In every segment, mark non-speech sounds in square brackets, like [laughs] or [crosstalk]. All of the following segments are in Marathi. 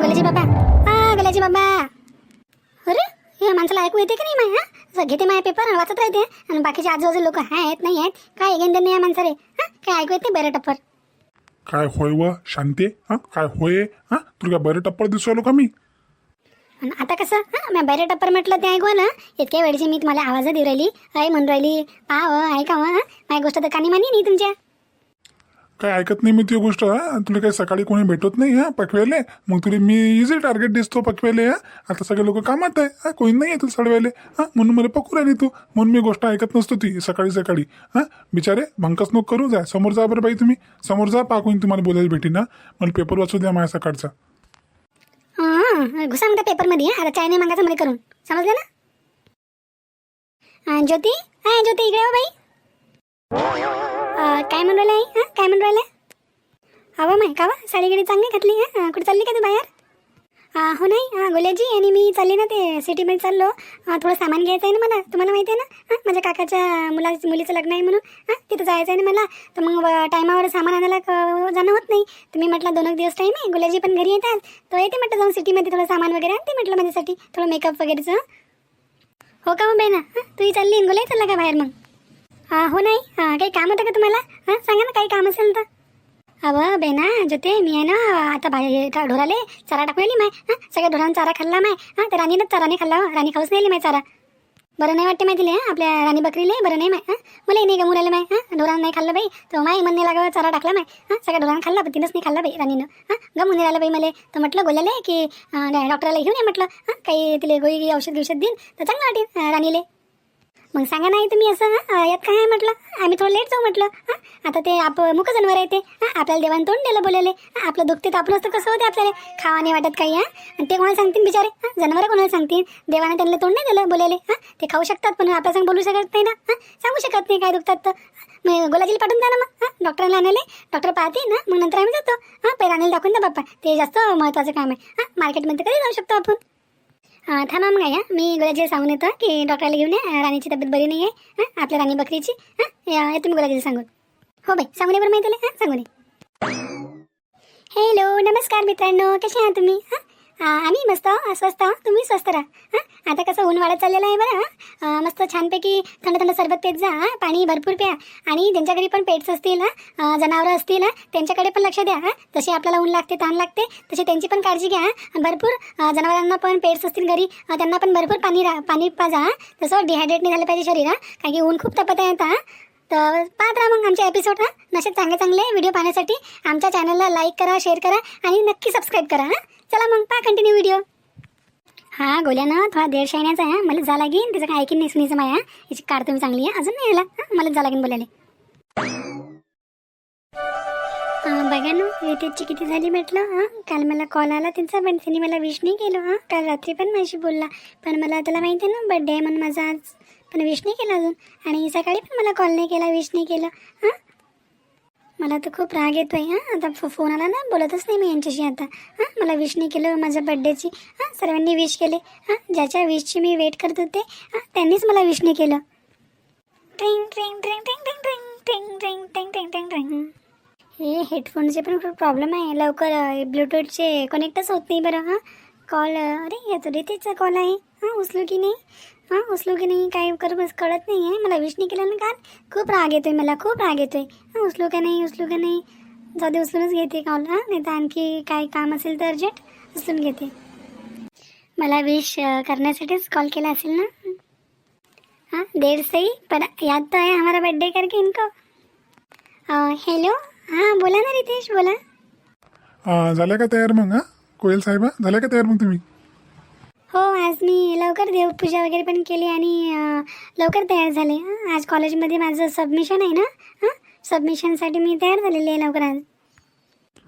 गोल्याची बाबा. हा गोल्याची बाबा. अरे हे माणसाला ऐकू येते की नाही माय? हा घेते माय पेपर आणि वाचत राहते. आणि बाकीचे आजूबाजू लोक आहेत नाही आहेत काय घेऊन नाही या माणसाले? हा काय ऐकू येते बरं टप्पर. काय होय व शांते? हा काय होय? हा तुला काय बरं टप्पल दिसू आलो का मी? आणि आता कसं? हा मी बरं टप्पर म्हटलं ते ऐकू ना इतक्या वेळची मी तुम्हाला आवाज देऊ राहिली. ऐ म्हणून राहिली. पाहा ऐका हा. माझी गोष्ट तर कानी मानी नाही तुमच्या. काय ऐकत नाही मी ती गोष्ट हा? तुला काही सकाळी कोणी भेटत नाही हा? पकवेले मग तुला मी इझी टार्गेट दिसतो पकवेले हा? आता सगळे लोक कामात आहे हा? कोणी नाही आहे तुला सडवायले हा? म्हणून मला पकू राहिली तू. म्हणून मी गोष्ट ऐकत नसतो ती सकाळी सकाळी हा? बिचारे भंकस करू जा. समोर जा बरं बाई तुम्ही. समोर जा पा कोणी तुम्हाला बोलायला भेटी ना मला पेपर वाचू द्या माझ्या सकाळचा. घुसा म्हणता पेपरमध्ये हा? आता चाय नाही मागायचं मला करून. समजलं ना? हा, ज्योती? हा ज्योती इकडे हो बाई. काय म्हणून राहिलं आई? हां काय म्हणून राहिलं? हवं माय का वा साडी गिडी चांगली घातली हां? कुठे चालली का तू बाहेर? हो नाही. हां गोल्याजी आणि मी चालली ना ते सिटीमध्ये चाललो. थोडं सामान घ्यायचं आहे ना मला. तुम्हाला माहिती आहे ना? हां माझ्या काकाच्या मुला मुलीचं लग्न आहे म्हणून. हां तिथं जायचं आहे ना मला. तर मग टायमावर सामान आणायला क- जाणं होत नाही. तुम्ही म्हटलं दोन एक दिवस टाईम आहे. गुलाजी पण घरी येतात. तो येते म्हटलं जाऊन सिटीमध्ये थोडं सामान वगैरे आणते म्हटलं माझ्यासाठी. थोडं मेकअप वगैरेचं. हो का हो, मग बेना हां तूही चालली आणि चालला का बाहेर मग? हां हो नाही. काही काम होतं का तुम्हाला? हां सांगा ना काही काम असेल तर. अवं बेना जोते मी आहे ना आता बाहेर ढोराले चारा टाकून आली माय. हां सगळ्या ढोरांना चारा खाल्ला माय. हां तर राणीनं चारा नाही खाल्ला हो. राणी खाऊच नाही आली माय चारा. बरं नाही वाटते माहिती हां आपल्या राणी बकरीले बरं नाही माय. हां मलाही नाही गमून राहिलं माय. हां ढोरांना नाही खाल्लं बाई. तर माय मन नाही लागावं चारा टाकला माय. हां सगळ्या ढोरांना खाल्ला पण तिनंच नाही खाल्ला बाई राणीनं. हां गमून नाही राहिलं बाई मला. तर म्हटलं बोलायला की अं, डॉक्टरला घेऊन ये म्हटलं. हां काही तिला गोळी औषध औषध देईन तर चांगलं वाटेल अं, राणीले. मग सांगा नाही तुम्ही असं यात काय आहे म्हटलं? आम्ही थोडं लेट जाऊ म्हटलं. हां आता ते आप मुख जनावर आहे ते. आपल्याला देवान तोंड दिलं बोलायले आपलं दुखते तर आपलं असतं कसं होते आपल्याला? खावा नाही वाटत काही हां? आणि ते कोणाला सांगतील बिचारे? हं? जनावरं कोणाला सांगतील? देवाने त्यांना तोंड नाही दिलं बोलायले हां ते खाऊ शकतात पण आपल्या सांग बोलू शकत नाही ना? हां सांगू शकत नाही काय दुखतात तर. मग गोलाजीला पाठवून द्या ना मग. हां डॉक्टरला आणायला. डॉक्टर पाहते ना मग नंतर आम्ही जातो. हां पहिला आणायला दाखवून द्या बाप्पा ते जास्त महत्त्वाचं काम आहे. हां मार्केटमध्ये कधी जाऊ शकतो आपण? थांबा मग या मी गुलाजीला सांगून येतो की डॉक्टरला घेऊन या. राणीची तब्येत बरी नाही आहे हां. आपल्या राणी बकरीची हां. या तुम्ही गुलाजीला सांगून. हो बाई सांगून बरं माहिती हां सांगून हॅलो नमस्कार मित्रांनो कसे आहात तुम्ही हां, आम्ही मस्त स्वस्त तुम्ही स्वस्त राहा. हां आता कसं ऊन वाढत चाललेलं आहे बरं मस्त छानपैकी थंड थंड सरबत पेत जा पाणी भरपूर प्या. आणि ज्यांच्या घरी पण पेट्स असतील जनावरं असतील त्यांच्याकडे पण लक्ष द्या हां. जसे आपल्याला ऊन लागते ताण लागते तशी त्यांची पण काळजी घ्या भरपूर जनावरांना पण पेट्स असतील घरी त्यांना पण भरपूर पाणी रा पाणी पाजा तसं डिहायड्रेट नाही झालं पाहिजे शरीर कारण की ऊन खूप तपत आहे आता तर पाहत राहा मग आमचे एपिसोड हां. नसे चांगले चांगले व्हिडिओ पाहण्यासाठी आमच्या चॅनलला लाईक करा शेअर करा आणि नक्की सबस्क्राईब करा हां. चला मग पहा कंटिन्यू व्हिडिओ हा गोल्यानं थोडा देड शायण्याचा आहे मला जा लागेन त्याचं काय ऐकीन नाही सुनीचं माया. याची कार तुम्ही चांगली आहे. अजून नाही आला. हां मला जा लागेन बोलायला. हां बघा ना रितेशची किती झाली म्हटलं हां. काल मला कॉल आला त्यांचा पण त्यांनी मला विश नाही केलं हां. काल रात्री पण माझी बोलला. पण मला त्याला माहिती आहे ना बड्डे आहे म्हणून माझा आज पण विश नाही केला अजून. आणि सकाळी पण मला कॉल नाही केला विश नाही केलं हां. मला तर खूप राग येतोय हां आता फो फोन आला ना बोलतच नाही मी यांच्याशी आता हां मला विश नाही केलं माझ्या बड्डेची हां सर्वांनी विश केले हां ज्याच्या विशची मी वेट करत होते हां त्यांनीच मला विश नाही केलं ट्रिंग ट्रिंग ट्रिंग ट्रिंग ट्रिंग ट्रिंग ट्रिंग ट्रिंग ट्रिंग ट्रिंग ट्रिंग ट्रिंग हे हेडफोनचे पण खूप प्रॉब्लेम आहे लवकर ब्लूटूथचे कनेक्टच होत नाही बरं हां कॉल अरे येतो रे त्याचा कॉल आहे हां उचलू की नाही हां उचलू की नाही काय करू बस कळत नाही आहे. मला विश नाही केलं ना काल. खूप राग येतोय मला खूप राग येतोय. हां उचलू का नाही उचलू का नाही. जाऊ दे उचलूनच घेते कॉल हां. नाही तर आणखी काय काम असेल तर अर्जंट उचलून घेते. मला विश करण्यासाठीच कॉल केला असेल ना? हाँ देर से ही पर याद तो है हमारा बर्थडे करके इनको. हॅलो हां बोला ना रितेश बोला. आ, झाल्या का तयार मग हा? कोयल साहेबा झाल्या का तयार मग तुम्ही? हो आज मी लवकर देवपूजा वगैरे पण केली आणि लवकर तयार झाले. आज कॉलेजमध्ये माझं सबमिशन आहे ना? हां सबमिशनसाठी मी तयार झालेली आहे लवकर आज.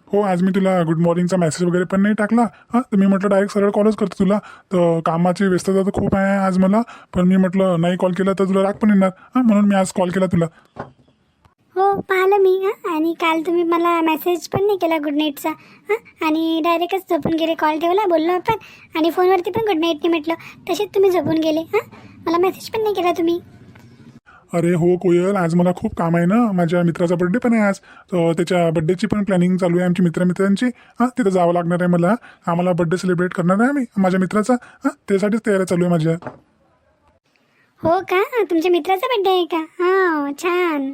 हो आज मी तुला गुड मॉर्निंगचा मेसेज वगैरे पण नाही टाकला. हां तर मी म्हटलं डायरेक्ट सरळ कॉलच करतो तुला. तर कामाची व्यस्तता तर खूप आहे आज मला. पण मी म्हटलं नाही कॉल केला तर तुला राग पण येणार. हां म्हणून मी आज कॉल केला तुला. हो पाहिलं मी हां. आणि काल तुम्ही मला मेसेज पण नाही केला गुड नाईटचा हां. आणि डायरेक्टच झोपून गेले कॉल ठेवला बोललो आपण. आणि फोनवरती पण गुड नाईट नाही म्हटलं तसेच तुम्ही झोपून गेले हां. मला मेसेज पण नाही केला तुम्ही. अरे हो कोयल आज मला खूप काम आहे ना. माझ्या मित्राचा बड्डे पण आहे आज. तर त्याच्या बड्डेची पण प्लॅनिंग चालू आहे आमची मित्रमित्रांची. हां तिथं जावं लागणार आहे मला. आम्हाला बड्डे सेलिब्रेट करणार आहे आम्ही माझ्या मित्राचा. हां त्यासाठीच तयारी चालू आहे माझ्या. हो का? तुमच्या मित्राचा बड्डे आहे का? हा छान.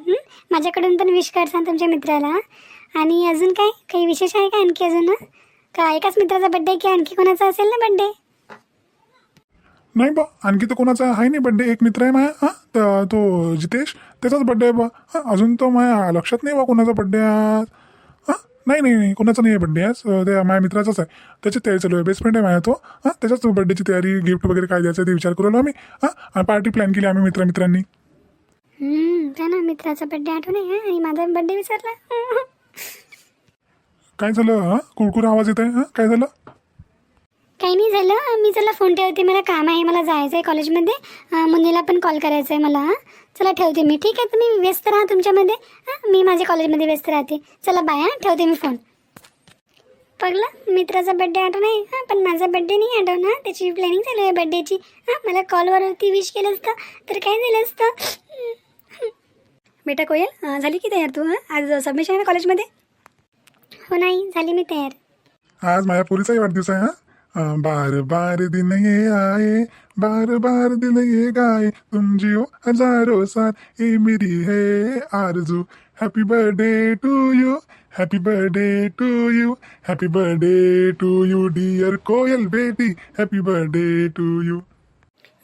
माझ्याकडून पण विश करसान तुमच्या मित्राला. आणि अजून काय? काही विशेष आहे का आणखी अजून? का एकाच मित्राचा बड्डे की आणखी कोणाचा असेल ना बड्डे नाही बा आणखी तर कोणाचा आहे नाही बड्डे एक मित्र आहे माया हां तर तो जितेश त्याचाच बड्डे आहे बा. हां अजून तो माया लक्षात नाही बा कोणाचा बड्डे आज. नाही नाही कोणाचा नाही आहे बड्डे आज अं, ते माझ्या मित्राचाच आहे. त्याची तयारी चालू आहे. बेस्ट फ्रेंड आहे माझ्या तो हां. त्याच्याच बड्डेची तयारी गिफ्ट वगैरे काय द्यायचं ते विचार करू आम्ही हां. आणि पार्टी प्लॅन केली आम्ही मित्रमित्रांनी. हम्म, त्या ना मित्राचा बड्डे आठवण आहे हं? आणि माझा बड्डे विसरला. काय झालं हां? कुरकुर आवाज येत आहे हां? काय झालं? काही नाही झालं. मी चला फोन ठेवते. मला काम आहे. मला जायचं आहे कॉलेजमध्ये मुनीला मुन्नीला पण कॉल करायचा आहे मला. हां चला ठेवते मी. ठीक आहे? तुम्ही व्यस्त राहा तुमच्यामध्ये. हां मी माझ्या कॉलेजमध्ये व्यस्त राहते. चला बाय हां. ठेवते मी फोन पगला मित्राचा बड्डे आठवण आहे. हां पण माझा बड्डे नाही आठवण हां त्याची प्लॅनिंग चालू आहे बड्डेची हां मला कॉलवरती विश केलं असतं. तर काय झालं असतं? बेटा कोयल झाली की तयार तू हां? आज सबमिशन आहे ना कॉलेजमध्ये हो नाही. झाली मी तयार. आज माझ्या पोरीचाही वाढदिवस आहे हां? बार बार दिन ये आए बार बार दिल ये गाए तुम जियो हजारों साल ये मेरी है आरजू happy birthday to you happy birthday to you happy birthday to you dear Koyal Beti happy birthday to you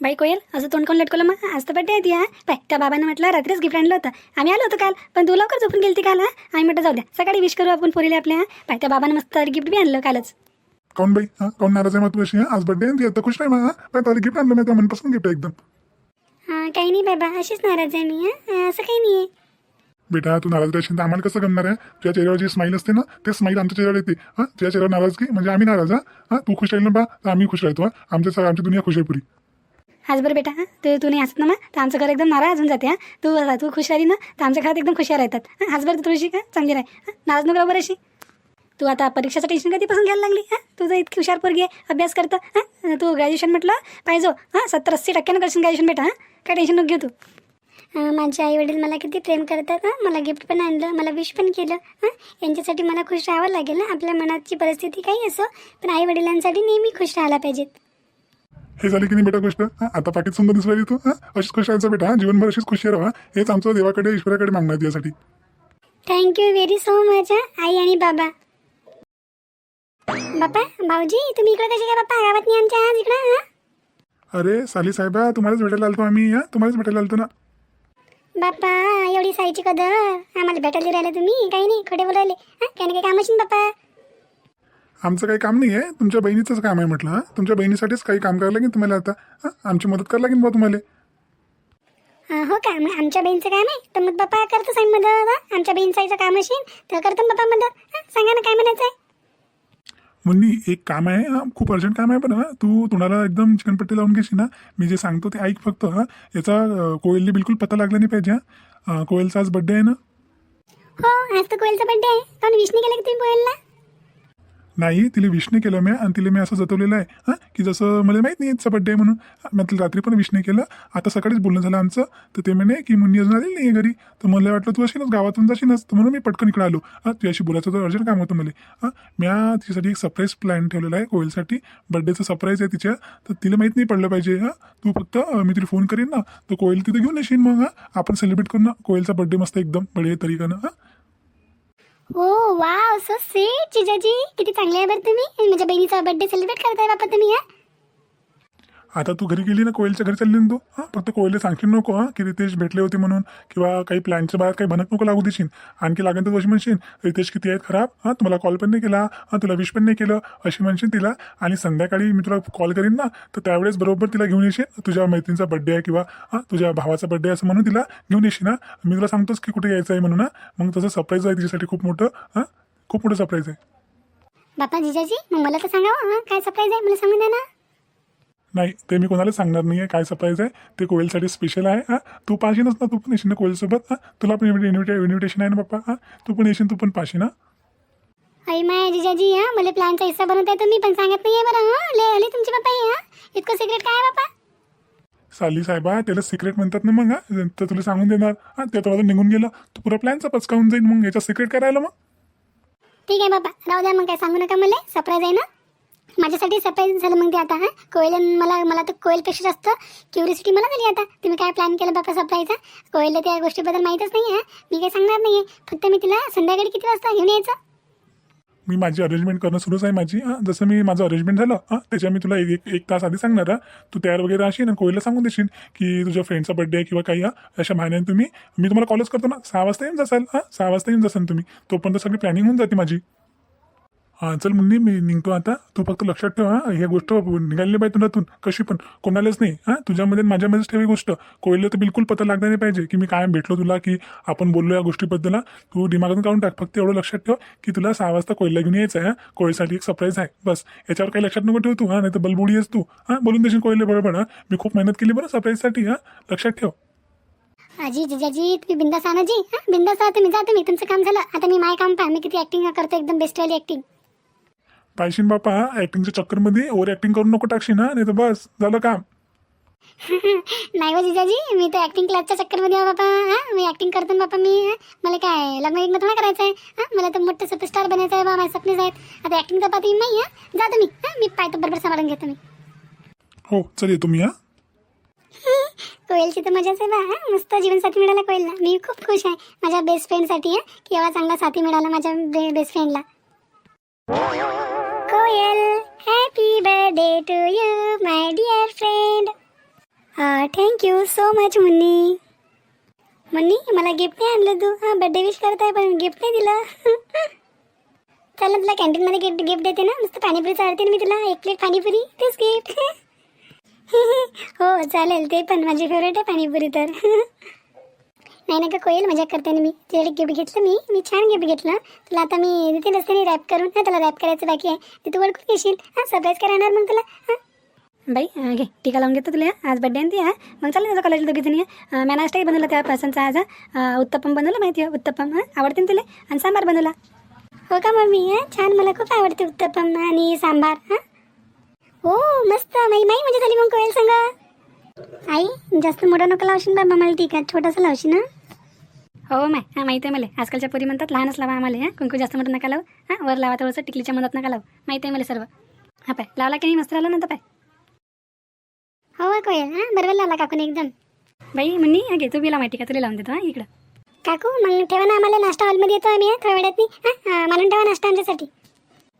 bye Koyal असं तोंड कोण लटकवलं मग? आज तर बड्डे आहे ती हा. पाय त्या बाबांना म्हटलं रात्रीच गिफ्ट आणलं होतं. आम्ही आलो होतो काल पण तू लवकर झोपून गेलती काल हा. आम्ही म्हटलं जाऊ द्या. सकाळी विश करू आपण पोरीला आपल्या हा. पाय त्या बाबांना मस्त गिफ्ट बी आणलं कालच. काऊन बाई? हा? काऊन नाराज आहे मग तू अशी हा? आज बर्थडे आहे आता खुश नाही मग हा? पण त्याला गिफ्ट आणलं मी त्या मनपासून गिफ्ट आहे एकदम. हां काही नाही बाबा अशीच नाराज आहे मी हां? असं काही नाही आहे बेटा तू नाराज राहशील तर आम्हाला कसं गमणार आहे? तुझ्या चेहऱ्यावर जी स्माईल असते ना ते स्माईल आमच्या चेहऱ्यावर येते. हां? तुझ्या चेहऱ्यावर नाराजगी म्हणजे आम्ही नाराज हा? हां? तू खुश राहील ना बा तर आम्ही खुश राहतो हा? आमच्या सगळं आमची दुनिया खुश आहे पुरी. आज बरं बेटा हां? तू तू नाही हसत ना मग? तर आमचं घर एकदम नाराज होऊन जाते हां? तू तू खुश राहिली ना तर आमच्या घरात एकदम खुशिया राहतात. हां? आज बरं तू थोडीशी का चांगली राह हां? नाराज नको बरं अशी. तू आता परीक्षेचं टेन्शन कधीपासून घ्यायला लागली हां? तुझं इतकी हुशार पोरगी आहे अभ्यास करतं हां? तू ग्रॅज्युएशन म्हटलं पाहिजे हां? सत्तर अस्सी टक्क्यानं करशील ग्रॅज्युएशन बेटा हां? काय टेन्शन नको घेऊ तू. माझे आई वडील मला किती प्रेम करतात हां? मला गिफ्ट पण आणलं मला विश पण केलं हां? यांच्यासाठी मला खुश राहावं लागेल ना आपल्या मनाची परिस्थिती काही असो पण आई वडिलांसाठी नेहमी खुश राहायला पाहिजेत. हे झाली की नाही बेटा गोष्ट? हां? आता पाकिट सुंदर दिसू राहिली तू हां? अशीच खुश राहायचं बेटा हां? जीवनभर अशीच खुशी राहा हेच आमचं देवाकडे ईश्वराकडे मागणार यासाठी thank you very so much आई आणि बाबा. बापा भाऊजी तुम्ही इकडे कसे काय बाप्पा? गावात नाही आमच्या आज इकडं हां? अरे साली साहेबा तुम्हालाच भेटायला आलतो आम्ही हां? तुम्हालाच भेटायला आलतो ना. बाप्पा एवढी साईची कदर. आम्हाला भेटायला राहिले तुम्ही काही नाही खोटे बोलायले. हां काही ना काही काम असेल बाप्पा. आमचं काही काम नाही आहे तुमच्या बहिणीचंच काम आहे म्हटलं हां? तुमच्या बहिणीसाठीच काही काम करायला लागेल तुम्हाला आता हां? आमची मदत करायला लागेल बा तुम्हाला. अं, हो का? मग आमच्या बहीणचं काम आहे? तर मग बाप्पा करतो सांग मदत हां? आमच्या बहीण साईचं काम असेल तर करतो बाप्पा मदत. हां सांगा ना काय म्हणायचं आहे मुन्नी एक काम आहे हां खूप अर्जंट काम आहे पण हां तू तोंडाला एकदम चिकनपट्टी लावून घेशील ना. मी जे सांगतो ते ऐक फक्त हां. याचा कोयलने बिलकुल पत्ता लागला नाही पाहिजे हां. कोयलचा आज बड्डे आहे ना? हो आज तर कोयलचा बड्डे आहे. कारण विष्णी नाही तुम्ही कोयलला? नाही तिला विश नाही केलं मी आणि तिला मी असं जतवलेलं आहे हां? की जसं मला माहीत नाही तिचा बड्डे आहे म्हणून मी तिला रात्री पण विश नाही केलं. आता सकाळीच बोलणं झालं आमचं. तर ते म्हणे की मुन्नी अजून आलेली नाही घरी. तर मला वाटलं तू अशी गावातून जाशीनच. तर म्हणून मी पटकन इकडे आलो. हां तुझ्याशी बोलायचं तर अर्जंट काम होतं मला. हां मी तिच्यासाठी एक सरप्राईज प्लॅन ठेवलेला आहे कोयलसाठी. बड्डेचं सरप्राईज आहे तिच्या. तर तिला माहीत नाही पडलं पाहिजे हां? तू फक्त मी तिला फोन करीन ना. तर कोयल तिथे घेऊन येशील मग हां? आपण सेलिब्रेट करू ना. कोयलचा बड्डे मस्त एकदम बढिया तरीकानं हां? हो वाव सो स्वीट जिजाजी. किती चांगले आहे बरं तुम्ही. माझ्या बहिणीचा बर्थडे सेलिब्रेट करताय बापा तुम्ही हा? आता तू घरी गेली ना कोयलच्या घरी चालली ना तू? हां फक्त कोयले सांगशील नको हां की रितेश भेटले होते म्हणून किंवा काही प्लॅनच्या बाहेर काही भनक नको लागू देशील. आणखी लागेल तर तू अशी म्हणशील रितेश किती आहेत खराब? हां तुम्हाला कॉल पण नाही केला हां तुला विश पण नाही केलं अशी म्हणशील तिला. आणि संध्याकाळी मी तुला कॉल करीन ना तर त्यावेळेस बरोबर तिला घेऊन येशील. तुझ्या मैत्रिणीचा बड्डे आहे किंवा हां तुझ्या भावाचा बड्डे असं म्हणून तिला घेऊन येशील ना मी तुला सांगतोच की कुठे यायचं आहे म्हणून ना मग तसं सरप्राईज आहे तिच्यासाठी खूप मोठं हां. खूप मोठं सरप्राईज आहे. बापा जिजाजी मग मला तर सांगावं हा काय सरप्राईज आहे? मला सांगून द्या ना. नाही ते मी कोणाला सांगणार नाही आहे काय सरप्राईज आहे. ते कोयलसाठी स्पेशल आहे. हां तू पाशीनच ना तू पण येशील ना कोयलसोबत. हां तुला पण इन्व्हिटे इन्व्हिटेशन आहे ना पप्पा हां तू पण येशील तू पण पाशी ना आई माय जिजाजी हा मला प्लॅनचा हिस्सा बनवताय तुम्ही पण सांगत नाही आहे बरं हा. ले आले तुमचे बापा हे हा. इतकं सिक्रेट काय आहे बापा साली साहेबा त्याला सिक्रेट म्हणतात ना मग हा. तर तुला सांगून देणार. हा ते तर निघून गेलं. तर पुरा प्लॅनचा पचकावून जाईल मग याचा सिक्रेट करायला मग. ठीक आहे बाबा राहू द्या मग काय सांगू नका मला. सरप्राईज आहे ना? माझ्यासाठी सरप्राईज झालं मग ते आता हां? कोयल मला मला तर कोयलपेक्षा जास्त क्युरिसिटी मला झाली आता. तुम्ही काय प्लॅन केलं बाबा सरप्राईजचा कोयलला त्या गोष्टीबद्दल माहीतच नाही आहे मी काही सांगणार नाही आहे फक्त मी तिला संध्याकाळी किती वाजता घेऊन यायचं? मी माझी अरेंजमेंट करणं सुरूच आहे माझी हां? जसं मी माझं अरेंजमेंट झालं हां? त्याच्या मी तुला एक एक- तास आधी सांगणार हा? तू तयार वगैरे असेल ना कोयला सांगून देशील की तुझ्या फ्रेंडचा बर्थडे आहे किंवा काही हा? अशा महिन्याने तुम्ही मी तुम्हाला कॉलच करतो ना. सहा वाजता येऊन जासाल हां? सहा वाजता येऊन जासाल तुम्ही. तोपर्यंत सगळी प्लॅनिंग होऊन जाते माझी. हां चल मुन्नी मी निघतो आता. तू फक्त लक्षात ठेव हां. ही गोष्ट निघाली पाहिजे तुझ्यातून कशी पण. कोणालाच नाही हां. तुझ्यामध्ये माझ्यामध्येच ठेवी गोष्ट. कोयला तर बिलकुल पता लागणार नाही पाहिजे की मी कायम भेटलो तुला की आपण बोललो या गोष्टीबद्दल तू दिमागातून काढून टाक. फक्त एवढं लक्षात ठेव की तुला सहा वाजता कोयला घेऊन यायचं आहे हां. कोयसाठी एक सरप्राईज आहे. बस. याच्यावर काही लक्षात नको ठेव तू हां. नाही तर बलबुडी आहेस तू हां. बोलून देशील कोयले बरोबर हां. मी खूप मेहनत केली बरं सरप्राईजसाठी हां. लक्षात ठेव. आजी जिजाजी तुम्ही बिंदास आणा जी हां बिंदास राहा तुम्ही जा तुम्ही. तुमचं काम झालं. आता मी माय काम पाहा. मी किती ॲक्टिंग करतो एकदम बेस्टवाली ॲक्टिंग पाहिशीन बापा ऍक्टिंगच्या चक्करमध्ये ओव्हर ऍक्टिंग करू नको टाकशील ना नाही तर बस झालं काम. [laughs] नाही हो जिजाजी मी तर ॲक्टिंग क्लासच्या चक्करमध्ये आहे बाबा हां मी ॲक्टिंग करतो ना बापा मी हं? मला काय लग्न विग्न थोडं करायचं आहे हां. मला तर मोठं सुपरस्टार बनायचं आहे बा माझे स्वप्नेच आहेत. आता ॲक्टिंगचा पाहता येईल नाही हां. जा तुम्ही हां मी पाहतो बरोबर सांभाळून घेतो मी. हो चल येतो मी हां. [laughs] कोयलची तर मजाच आहे बा हां. मस्त जीवनसाथी मिळाला कोयलला. मी खूप खुश आहे माझ्या बेस्ट फ्रेंडसाठी हां की एवढा चांगला साथी मिळाला माझ्या बे best फ्रेंडला Koyal happy birthday to you my dear friend thank you so much Munni Munni मला गिफ्ट नाही आणलं तू. हां बर्थडे विश करत आहे पण गिफ्ट नाही दिलं. [laughs] चल तुला कॅन्टीनमध्ये गिफ्ट गिफ्ट देते ना. मस्त पाणीपुरी चालते ना मी तुला. एक प्लेट पाणीपुरी तेच गिफ्ट [laughs] हो चालेल ते पण माझी फेवरेट आहे पाणीपुरी तर. [laughs] नाही ना का कोयल मजा करते ना मी तुझ्याकडे गिफ्ट घेतलं मी मी छान गिफ्ट घेतलं तुला आता मी देते रस्त्याने रॅप करून हां तुला रॅप करायचं बाकी आहे ते तू ओळखून घेशील हां सरप्राईज करणार मग तुला हां? बाई घे टीका लावून घेतो तुला आज बड्डे आणि ती हां? मग चालेल तुझं कॉलेजला दोघी जणी मी नाश्ताही बनवला त्या पर्सनचा आज उत्तप्पम बनवलं माहिती आहे उत्तप्पम हां? आवडते ना तुला? आणि सांबार बनवला हो का मम्मी हां? छान मला खूप आवडते उत्तप्पम आणि सांबार हां? हो मस्त माई माई म्हणजे झाली मग कोयल सांगा. आई जास्त मोठा नको लावशील बाबा मला ठीक आहे छोटासा लावशील ना हो माय. हां माहिती आहे मला. आजकालच्या पोरी म्हणतात लहानच लावा आम्हाला हां? कुंकू जास्त मोठं नका लावू. हां वर लावा थोडंसं टिकलीच्या मनात नका लावू. माहिती आहे मला सर्व. हा पाय. लावला की नाही? मस्त लावला नंतर पाय. हो कोयल हां बरोबर लावला काकून एकदम. बाई मुन्नी हा घे तू बिला माहिती का? तुला लावून देतो हां इकडं. काकू मग ठेवा ना आम्हाला नाश्ता हॉलमध्ये येतो आम्ही हां, थोड्या वेळात. हां मानून ठेवा नाश्ता आमच्यासाठी.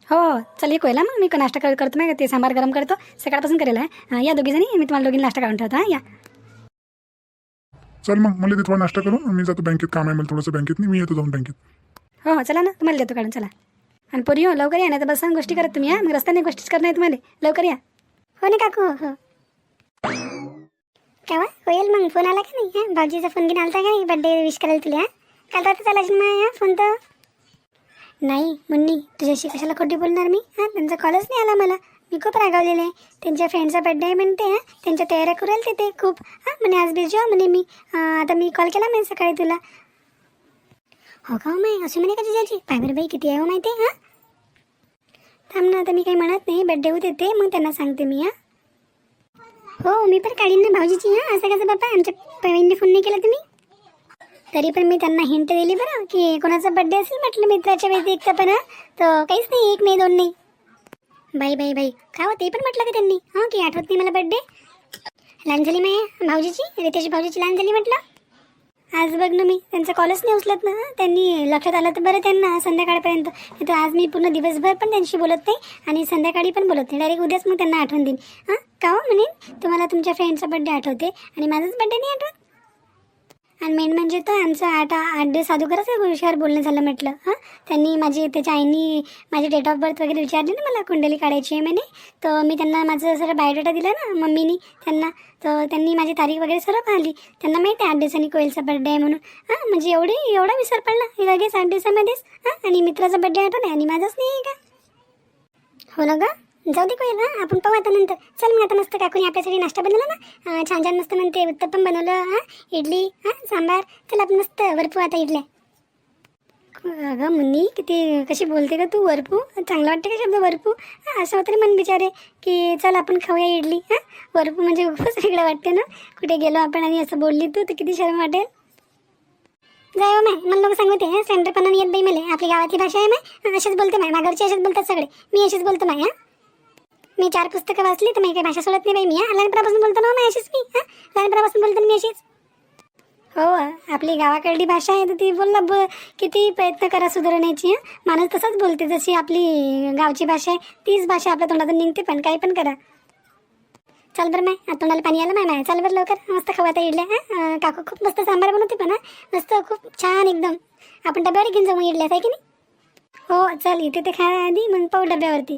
हो चल ये कोयला मग. मी नाश्ता कर करतो नाही ते सांबार गरम करतो. सकाळपासून करेल हा. या दोघी जणी मी तुम्हाला दोघी नाश्ता काढून ठेवतो हां या. चल मग मला ते थोडा नाश्ता करून मी जातो बँकेत काम आहे मला थोडंसं बँकेत मी येतो जाऊन बँकेत. हो हो चला ना तुम्हाला देतो काढून चला. आणि पोरी हो लवकर या नाही तर बस गोष्टी करत तुम्ही हा? मग रस्त्याने गोष्टीच करणार आहे तुम्हाला. लवकर या. हो ना काकू हो. काय होईल मग फोन आला का नाही? हा? भाऊजीचा फोन घेऊन आलता का नाही? बड्डे विश करायला तुला हा? काल रात्री चाला ना हा फोन तर. नाही मुन्नी तुझ्याशी कशाला खोटी बोलणार मी? हां त्यांचा कॉलच नाही आला मला. मी खूप रागावलेले आहे. त्यांच्या फ्रेंडचा बड्डे आहे म्हणते हां. त्यांच्या तयाऱ्या करेल ते ते खूप हां. म्हणे आज बिझी म्हणे मी. आता मी कॉल केला म्हणे सकाळी तुला. हो का हो माय? असं म्हणे का तुझ्याची? पाय बरं बाई किती आहे हो माहिती आहे हां? थांब ना आता मी काही म्हणत नाही. बड्डे होते ते मग त्यांना सांगते मी हां. हो मी पण काढीन ना भाऊजीची हां. असं कसं बाबा आमच्या पवींनी फोन नाही केला तुम्ही? तरी पण मी त्यांना हिंट दिली बरं की कोणाचा बड्डे असेल म्हटलं मित्राच्या व्यतिरिक्त पण तर काहीच नाही एक नाही दोन नाही. बाई बाई बाई. का हो ते पण म्हटलं का त्यांनी? हां की आठवत नाही मला बड्डे लहान झाली माय भाऊजीची रितेश भाऊजीची लहान झाली म्हटलं. आज बघ ना मी त्यांचा कॉलच नाही उचलत ना त्यांनी लक्षात आलं तर बरं त्यांना संध्याकाळपर्यंत. तर आज मी पूर्ण दिवसभर पण त्यांशी बोलत नाही आणि संध्याकाळी पण बोलत नाही. डायरेक्ट उद्याच मग त्यांना आठवण देईन. हां का हो म्हणेन? तुम्हाला तुमच्या फ्रेंडचा बड्डे आठवते आणि माझाच बड्डे नाही आठवत? आणि मेन म्हणजे तर आमचं आठ आठ दिवस अगोदरच या विषयावर बोलणं झालं म्हटलं हां? त्यांनी माझी त्याच्या आईनी माझी डेट ऑफ बर्थ वगैरे विचारली ना मला कुंडली काढायची आहे म्हणे. तर मी त्यांना माझं सर बायोडेटा दिला ना मम्मीनी त्यांना. तर त्यांनी माझी तारीख वगैरे सर्व पाहिली. त्यांना माहिती आहे आठ दिवसांनी कोयलचा बड्डे आहे म्हणून. हां? म्हणजे एवढे एवढा विसर पडला. हे लगेच आठ दिवसामध्येच हां? आणि मित्राचा बड्डे आठवला आणि माझाच नाही आहे का? हो ना ग? जाऊ दे कोयल हां आपण पाहू आता नंतर. चल मग आता मस्त काकूने आपल्यासाठी नाश्ता बनवला ना? छान छान मस्त म्हणते उत्तप्पम बनवलं हां इडली हां सांबार. चल आपण मस्त वरपू आता इडल्या. अगं मुन्नी किती कशी बोलते का तू वरपू? चांगलं वाटते का शब्द वरपू? हां असं होतं मन बिचारे की चल आपण खाऊया इडली हां? वरपू म्हणजे खूपच वेगळं वाटते ना? कुठे गेलो आपण आणि असं बोलली तू तर किती शरम वाटेल. जाय हो माय मला लोक सांगते हां? सेंटरपणाने येत बाई मला. आपली गावातली भाषा आहे माय असेच बोलते माय माघरची असेच बोलतात सगळे. मी असेच बोलतो माय हां? मी चार पुस्तकं वाचली तर मी काही भाषा सोडत नाही बाई. मी हां? लहानपणापासून बोलतो ना हो मी अशीच मी हां? लहानपणापासून बोलतो ना मी अशीच. हो आपली गावाकडली भाषा आहे तर ती बोलला ब किती प्रयत्न करा सुधारण्याची माणूस तसंच बोलते जशी आपली गावची भाषा आहे. तीच भाषा आपल्या तोंडातून निघते पण काही पण करा. चल बरं माय आता तोंडाला पाणी आलं माय माय. चल बरं लवकर. मस्त खवाता इडल्या हां? काकू खूप मस्त सांबार बनवते पण हां? मस्त खूप छान एकदम. आपण डब्यावर घेऊन जाऊ मग आहे की नाही? हो चल इथे ते खा आधी मग पाहू डब्यावरती.